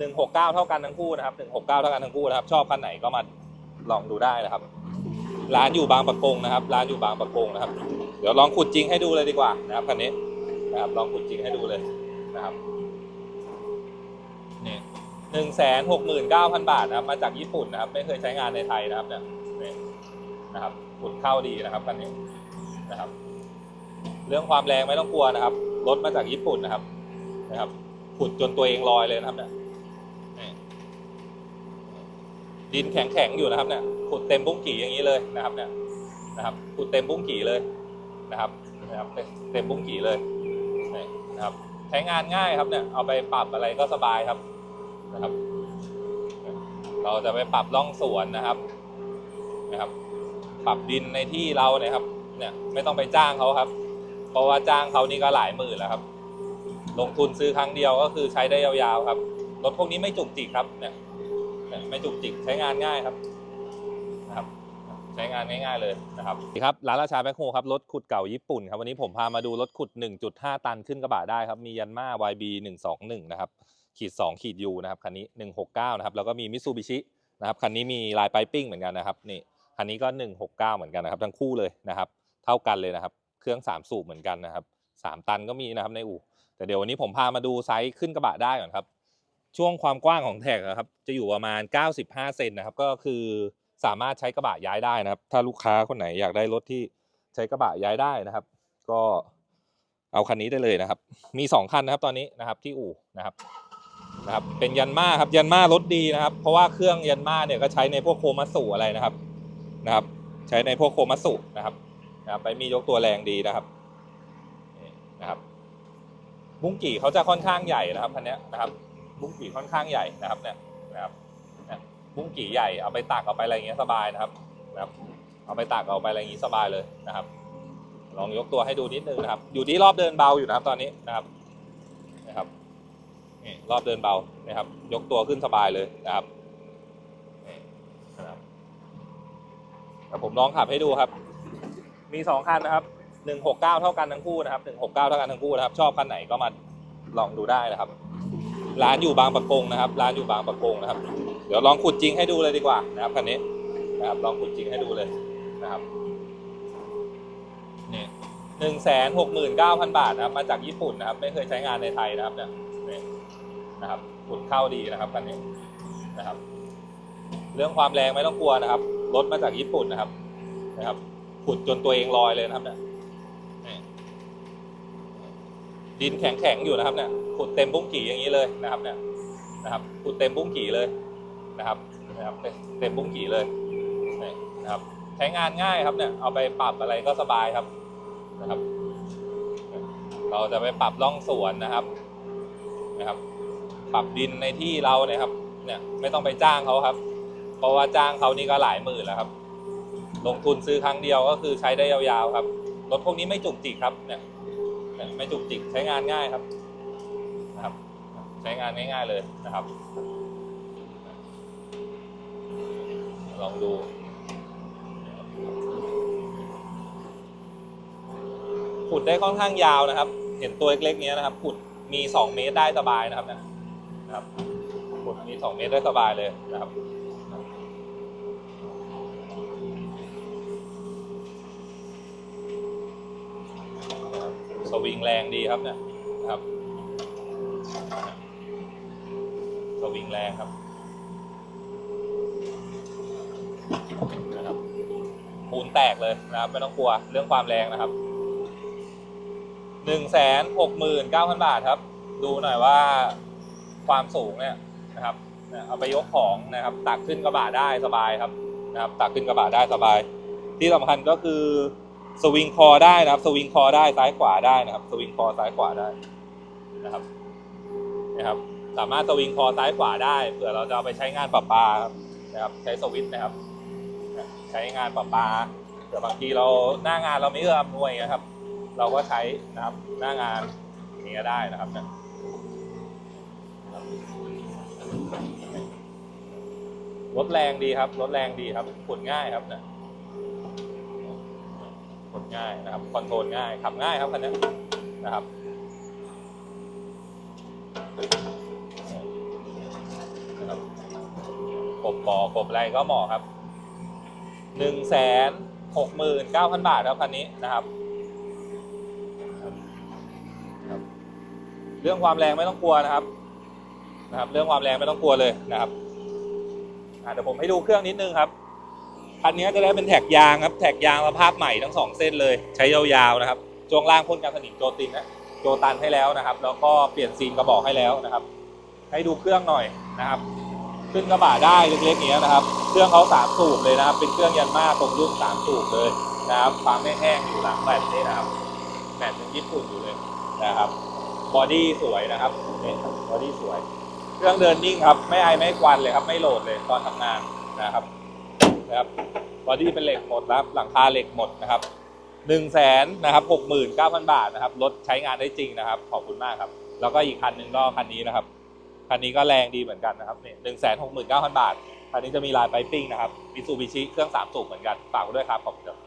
หนึ่งหกเก้าเท่ากันทั้งคู่นะครับหนึ่งหกเก้าเท่ากันทั้งคู่นะครับ ชอบคันไหนก็มาลองดูได้นะครับ ร้านอยู่บางประกงนะครับ ร้านอยู่บางประกงนะครับ เดี๋ยวลองขุดจริงให้ดูเลยดีกว่านะครับคันนี้นะครับลองขุดจริงให้ดูเลยนะครับนี่หนึ่งแสนหกหมื่นเก้าพันบาทนะครับ มาจากญี่ปุ่นนะครับ ไม่เคยใช้งานในไทยนะครับเนี่ยนี่นะครับขุดเข้าดีนะครับคันนี้นะครับ เรื่องความแรงไม่ต้องกลัวนะครับรถมาจากญี่ปุ่นนะครับนะครับขุดจนตัวเองลอยเลยนะครับเนี่ยนี่ ดินแข็งๆอยู่นะครับเนี่ยขุดเต็มบุ้งกี่อย่างนี้เลยนะครับเนี่ยนะครับขุดเต็มบุ้งกี่เลยนะครับนะครับเต็มบุ้งกี่เลยนะครับใช้งานง่ายครับเนี่ยเอาไปปรับอะไรก็สบายครับนะครับ เราจะไปปรับร่องสวนนะครับนะครับ ปรับดินในที่เราเนี่ยครับเนี่ยไม่ต้องไปจ้างเขาครับ เพราะว่าจ้างเขานี่ก็หลายหมื่นแล้วครับ ลงทุนซื้อครั้งเดียวก็คือใช้ได้ยาวๆครับรถพวกนี้ไม่จุกจิกครับเนี่ย ไม่จุกจิกใช้งานง่ายครับนะครับ ใช้งานง่ายๆเลยนะครับครับร้านราชาแบคโฮครับรถขุดเก่าญี่ปุ่นครับวันนี้ผมพามาดูรถขุด 1.5 ตันขึ้นกระบะได้ครับ มียันมา YB 121นะครับขีด2ขีด U นะครับคันนี้ 169นะครับแล้วก็มีมิตซูบิชินะครับคันนี้มีลายไปปิ้งเหมือนกันนะครับนี่คันนี้ก็ 169 เหมือนกันนะครับทั้งคู่เลยนะครับ เท่ากันเลยนะครับ เครื่อง 3 สูบเหมือนกันนะครับ 3 ตันก็มีนะครับในอู่แต่เดี๋ยววันนี้ผมพามาดูไซส์ขึ้นกระบะได้ก่อนครับ ช่วงความกว้างของแท็กอะครับจะอยู่ประมาณ 95 เซนนะครับ ก็คือสามารถใช้กระบะย้ายได้นะครับ ถ้าลูกค้าคนไหนอยากได้รถที่ใช้กระบะย้ายได้นะครับ ก็เอาคันนี้ได้เลยนะครับ มี 2 คันนะครับตอนนี้นะครับที่อู่นะครับนะครับ เป็นยันมาครับยันมารถดีนะครับ เพราะว่าเครื่องยันมาเนี่ยก็ใช้ในพวกโคมัสุอะไรนะครับนะครับ ใช้ในพวกโคมัสุนะครับนะครับไปมียกตัวแรงดีนะครับนะครับบุ้งกี่เขาจะค่อนข้างใหญ่นะครับคันนี้นะครับ บุ้งกี่ค่อนข้างใหญ่นะครับเนี่ยนะครับเนี่ยบุ้งกี่ใหญ่เอาไปตากเอาไปอะไรเงี้ยสบายนะครับนะครับเอาไปตากเอาไปอะไรอย่างงี้สบายเลยนะครับ ลองยกตัวให้ดูนิดนึงนะครับ อยู่ที่รอบเดินเบาอยู่นะครับตอนนี้นะครับนะครับนี่รอบเดินเบานะครับ ยกตัวขึ้นสบายเลยนะครับนี่นะครับแต่ผมลองขับให้ดูครับ มีสองคันนะครับหนึ่งหกเก้าเท่ากันทั้งคู่นะครับหนึ่งหกเก้าเท่ากันทั้งคู่นะครับ ชอบคันไหนก็มาลองดูได้นะครับ ร้านอยู่บางประกงนะครับ ร้านอยู่บางประกงนะครับ เดี๋ยวลองขุดจริงให้ดูเลยดีกว่านะครับคันนี้นะครับลองขุดจริงให้ดูเลยนะครับนี่หนึ่งแสนหกหมื่นเก้าพันบาทนะครับ มาจากญี่ปุ่นนะครับ ไม่เคยใช้งานในไทยนะครับเนี่ยนี่นะครับขุดเข้าดีนะครับคันนี้นะครับ เรื่องความแรงไม่ต้องกลัวนะครับรถมาจากญี่ปุ่นนะครับนะครับขุดจนตัวเองลอยเลยนะครับเนี่ยนี่ ดินแข็งๆอยู่นะครับเนี่ยขุดเต็มบุ้งกี่อย่างนี้เลยนะครับเนี่ยนะครับขุดเต็มบุ้งกี่เลยนะครับนะครับเต็มบุ้งกี่เลยนะครับใช้งานง่ายครับเนี่ยเอาไปปรับอะไรก็สบายครับนะครับ เราจะไปปรับร่องสวนนะครับนะครับ ปรับดินในที่เราเนี่ยครับเนี่ยไม่ต้องไปจ้างเขาครับ เพราะว่าจ้างเขานี่ก็หลายหมื่นแล้วครับ ลงทุนซื้อครั้งเดียวก็คือใช้ได้ยาวๆครับรถพวกนี้ไม่จุกจิกครับเนี่ย ไม่จุกจิกใช้งานง่ายครับนะครับ ใช้งานง่ายๆเลยนะครับ ลองดูขุดได้ค่อนข้างยาวนะครับ เห็นตัวเล็กๆเนี้ยนะครับขุดมี 2 เมตรได้สบายนะครับเนี่ยนะครับขุดมี 2 เมตรได้สบายเลยนะครับ วิงแรงดีครับเนี่ยนะครับสวิงแรงครับนะครับปูนแตกเลยนะครับไม่ต้องกลัวเรื่องความแรงนะครับหนึ่งแสนหกหมื่นเก้าพันบาทครับ ดูหน่อยว่าความสูงเนี่ยนะครับเอาไปยกของนะครับ ตักขึ้นกระบะได้สบายครับนะครับ ตักขึ้นกระบะได้สบาย ที่สำคัญก็คือ สวิงคอได้นะครับสวิงคอได้ซ้ายขวาได้นะครับสวิงคอซ้ายขวาได้นะครับนะครับ สามารถสวิงคอซ้ายขวาได้เผื่อเราจะเอาไปใช้งานประปาครับนะครับใช้สวิตช์นะครับ ใช้งานประปาเผื่อบางทีเราหน้างานเราไม่เอื้ออำนวยนะครับ เราก็ใช้นะครับหน้างานนี้ก็ได้นะครับรถแรงดีครับรถแรงดีครับขุดง่ายครับเนี่ย ขุดง่ายนะครับคอนโทรลง่ายขับง่ายครับคันนี้นะครับกบบ่อกบอะไรก็เหมาะครับหนึ่งแสนหกหมื่นเก้าพันบาทครับคันนี้นะครับ เรื่องความแรงไม่ต้องกลัวนะครับนะครับ เรื่องความแรงไม่ต้องกลัวเลยนะครับเดี๋ยวผมให้ดูเครื่องนิดนึงครับ คันนี้จะได้เป็นแท็กยางครับ แท็กยางสภาพใหม่ทั้งสองเส้นเลย ใช้ยาวๆนะครับช่วงล่างพ่นกันสนิมโจตินนะโจตันให้แล้วนะครับ แล้วก็เปลี่ยนซีนกระบอกให้แล้วนะครับ ให้ดูเครื่องหน่อยนะครับ ขึ้นกระบะได้เล็กๆอย่างเงี้นะครับ เครื่องเขาสามสูบเลยนะครับ เป็นเครื่องยันมาตรงรุ่นสามสูบเลยนะครับความแห้งๆอยู่หลังแบตนี่นะครับแบตเป็นญี่ปุ่นอยู่เลยนะครับบอดี้สวยนะครับบอดี้สวย เครื่องเดินนิ่งครับ ไม่ไอไม่ควันเลยครับ ไม่โหลดเลยตอนทำงานนะครับ นะครับบอดี้เป็นเหล็กหมดครับหลังคาเหล็กหมดนะครับหนึ่งแสนนะครับหกหมื่นเก้าพันบาทนะครับรถใช้งานได้จริงนะครับ ขอบคุณมากครับ แล้วก็อีกคันหนึ่งก็คันนี้นะครับคันนี้ก็แรงดีเหมือนกันนะครับเนี่ยหนึ่งแสนหกหมื่นเก้าพันบาทคันนี้จะมีลายไปปิ้งนะครับมิซูบิชิเครื่องสามสูบเหมือนกันฝากด้วยครับขอบคุณครับ